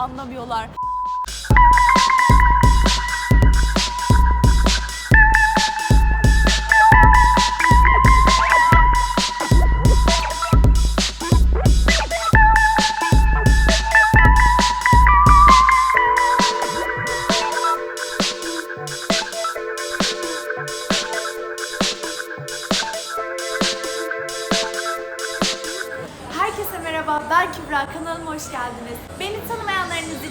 anlamıyorlar. Herkese merhaba, ben Kübra. Kanalıma hoş geldiniz.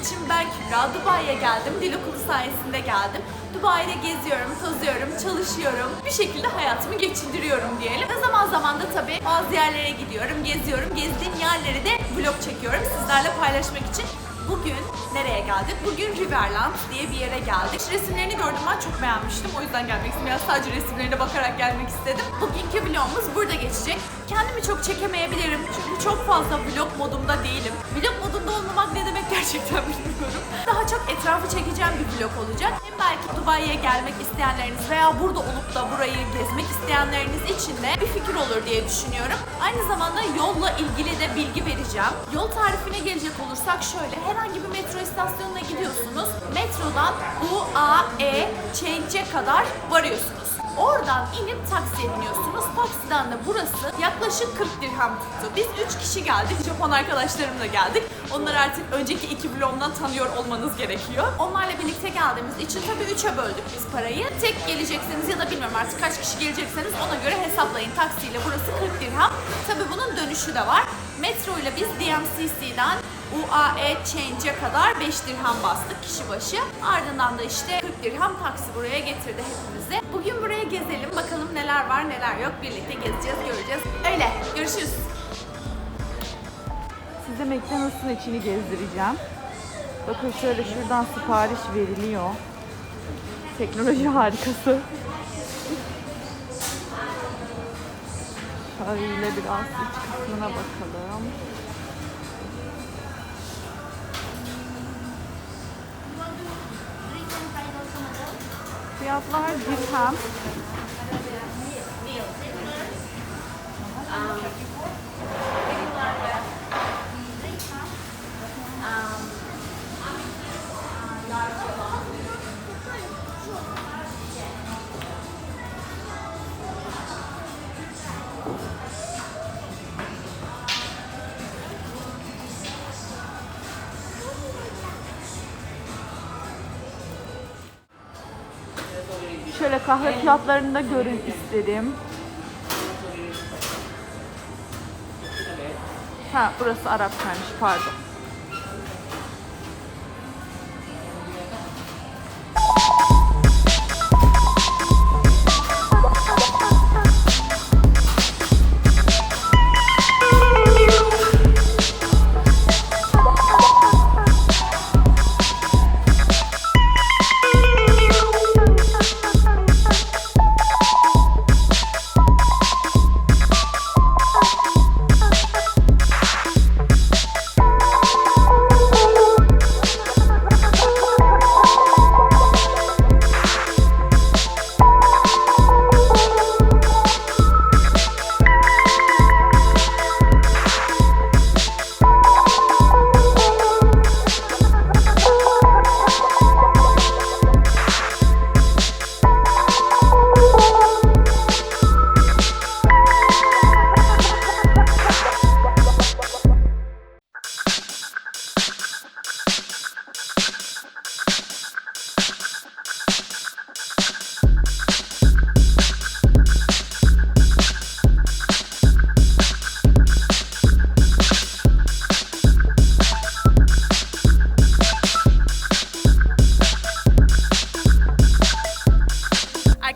İçin ben Kübra. Dubai'ye geldim. Dil okulu sayesinde geldim. Dubai'de geziyorum, tozuyorum, çalışıyorum. Bir şekilde hayatımı geçindiriyorum diyelim. Ve zaman zaman da tabii bazı yerlere gidiyorum, geziyorum. Gezdiğim yerleri de vlog çekiyorum sizlerle paylaşmak için. Bugün nereye geldik? Bugün Riverland diye bir yere geldik. Resimlerini gördüm ben çok beğenmiştim. O yüzden gelmek istedim. Biraz sadece resimlerine bakarak gelmek istedim. Bugünkü vlogumuz burada geçecek. Kendimi çok çekemeyebilirim. Çünkü çok fazla vlog modumda değilim. Vlog modunda olmamak ne demek gerçekten bilmiyorum. Daha çok etrafı çekeceğim bir vlog olacak. Hem belki Dubai'ye gelmek isteyenleriniz veya burada olup da burayı gezmek isteyenleriniz için de bir fikir olur diye düşünüyorum. Aynı zamanda yolla ilgili de bilgi vereceğim. Yol tarifine gelecek olursak şöyle herhangi bir metro istasyonuna gidiyorsunuz. Metrodan UAE Change'e kadar varıyorsunuz. Oradan inip taksiye biniyorsunuz. Taksiden de burası yaklaşık 40 dirhem tuttu. Biz 3 kişi geldik. Japon arkadaşlarımla geldik. Onları artık önceki iki vlogumdan tanıyor olmanız gerekiyor. Onlarla birlikte geldiğimiz için tabii 3'e böldük biz parayı. Tek gelecekseniz ya da bilmiyorum artık kaç kişi gelecekseniz ona göre hesaplayın. Taksiyle burası 40 dirhem. Tabii bunun dönüşü de var. Metro ile biz DMCC'den UAE Change'e kadar 5 dirhem bastık kişi başı. Ardından da işte 40 dirhem taksi buraya getirdi hepimizi. Bugün buraya gezelim. Bakalım neler var neler yok. Birlikte gezeceğiz, göreceğiz. Öyle. Görüşürüz. Size McDonald's'ın içini gezdireceğim. Bakın şöyle şuradan sipariş veriliyor. Teknoloji harikası. Şöyle biraz iç kısmına bakalım. Fiyatlar dirhem. Şöyle kahve fiyatlarını da görün istedim. Ha burası Arapçaymış pardon.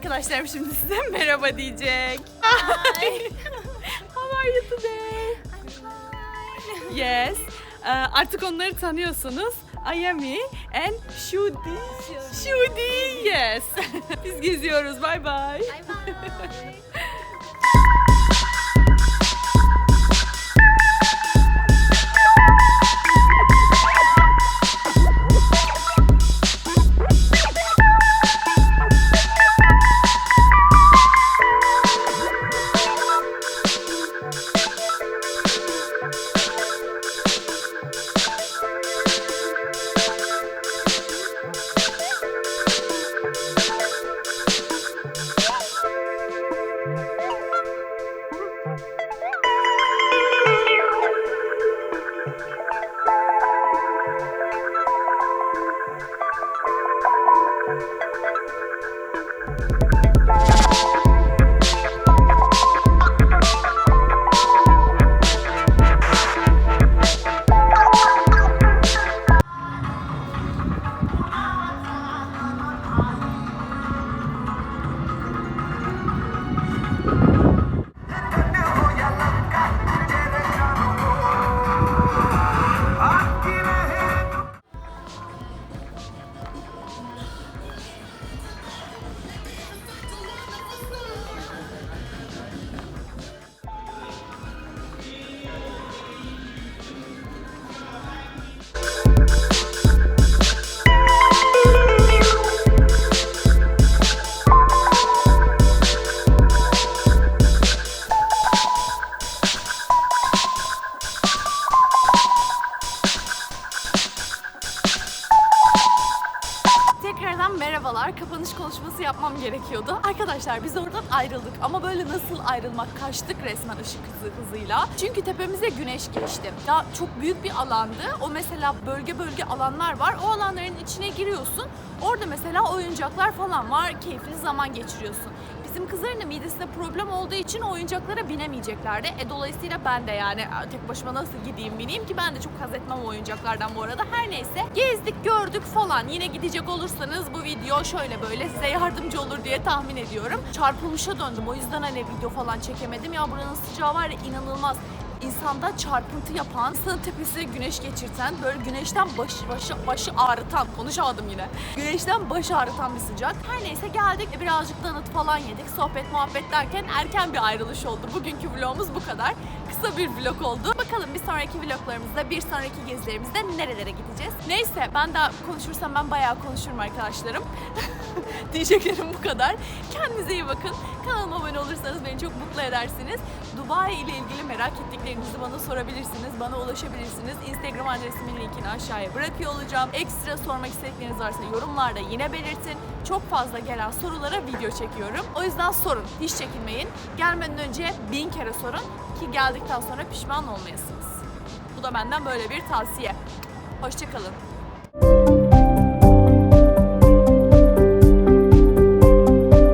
Arkadaşlarım şimdi size merhaba diyecek. Hi. How are you today? Yes. Ee, artık onları tanıyorsunuz. Ayami and Shudi. Shudi. Yes. Biz geziyoruz. Bye bye. Tekrardan yapmam gerekiyordu. Arkadaşlar biz oradan ayrıldık ama böyle nasıl ayrılmak? Kaçtık resmen ışık hızı hızıyla. Çünkü tepemize güneş geçti. Ya çok büyük bir alandı. O mesela bölge bölge alanlar var. O alanların içine giriyorsun. Orada mesela oyuncaklar falan var. Keyifli zaman geçiriyorsun. Bizim kızların da midesinde problem olduğu için oyuncaklara binemeyeceklerdi. E dolayısıyla ben de yani tek başıma nasıl gideyim bineyim ki ben de çok haz etmem oyuncaklardan bu arada. Her neyse gezdik gördük falan. Yine gidecek olursanız bu video şöyle böyle size yardımcı olur diye tahmin ediyorum. Çarpılmışa döndüm o yüzden hani video falan çekemedim. Ya buranın sıcağı var ya inanılmaz insanda çarpıntı yapan, insanın tepesine güneş geçirten, böyle güneşten başı, başı, başı ağrıtan, konuşamadım yine. Güneşten baş ağrıtan bir sıcak. Her neyse geldik, birazcık donut falan yedik, sohbet muhabbet derken erken bir ayrılış oldu. Bugünkü vlogumuz bu kadar. Kısa bir vlog oldu. Bakalım bir sonraki vloglarımızda, bir sonraki gezilerimizde nerelere gideceğiz. Neyse ben daha konuşursam ben bayağı konuşurum arkadaşlarım. Diyeceklerim bu kadar. Kendinize iyi bakın. Kanalıma abone olursanız beni çok mutlu edersiniz. Dubai ile ilgili merak ettiklerinizi bana sorabilirsiniz. Bana ulaşabilirsiniz. Instagram adresimin linkini aşağıya bırakıyor olacağım. Ekstra sormak istedikleriniz varsa yorumlarda yine belirtin. Çok fazla gelen sorulara video çekiyorum. O yüzden sorun. Hiç çekinmeyin. Gelmeden önce bin kere sorun ki geldikten sonra pişman olmayasınız. Bu da benden böyle bir tavsiye. Hoşçakalın.